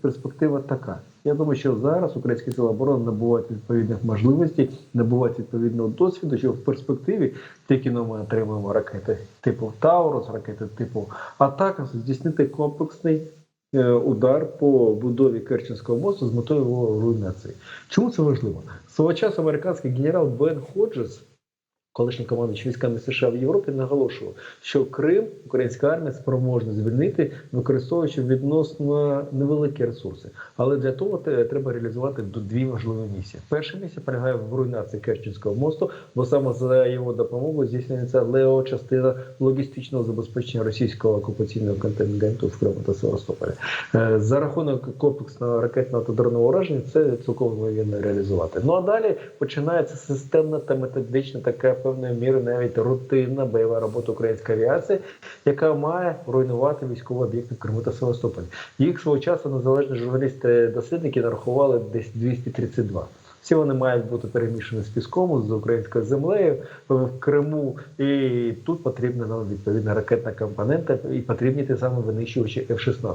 перспектива така. Я думаю, що зараз українські сили оборони набувають відповідних можливостей, набувають відповідного досвіду, що в перспективі тільки но ми отримаємо ракети типу Таурус, ракети типу Атакамс, здійснити комплексний е, удар по будові Керченського мосту з метою його руйнації. Чому це важливо? Свого часу американський генерал Бен Ходжес, колишній командуючий військами США в Європі, наголошував, що Крим українська армія спроможна звільнити, використовуючи відносно невеликі ресурси. Але для того треба реалізувати дві важливі місії. Перша місія полягає в руйнації Керченського мосту, бо саме за його допомогою здійснюється лео частина логістичного забезпечення російського окупаційного контингенту в Криму та Севастополі. Е, За рахунок комплексного ракетного та дронного ураження це цілком ймовірно реалізувати. Ну а далі починається системна та методична, така певною мірою навіть рутинна бойова робота української авіації, яка має руйнувати військові об'єкти в Криму та Севастополі. Їх свого часу незалежні журналісти-дослідники нарахували десь 232. Всі вони мають бути перемішані з піском, з українською землею в Криму. І тут потрібна нам відповідна ракетна компонента і потрібні ті самі винищувачі F-16.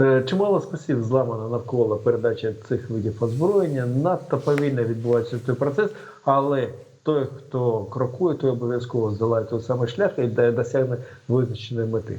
Е, Чимало спасів зламано навколо передачі цих видів озброєння. Надто повільно відбувається цей процес, але той, хто крокує, той обов'язково здолає той самий шлях і досягне визначеної мети.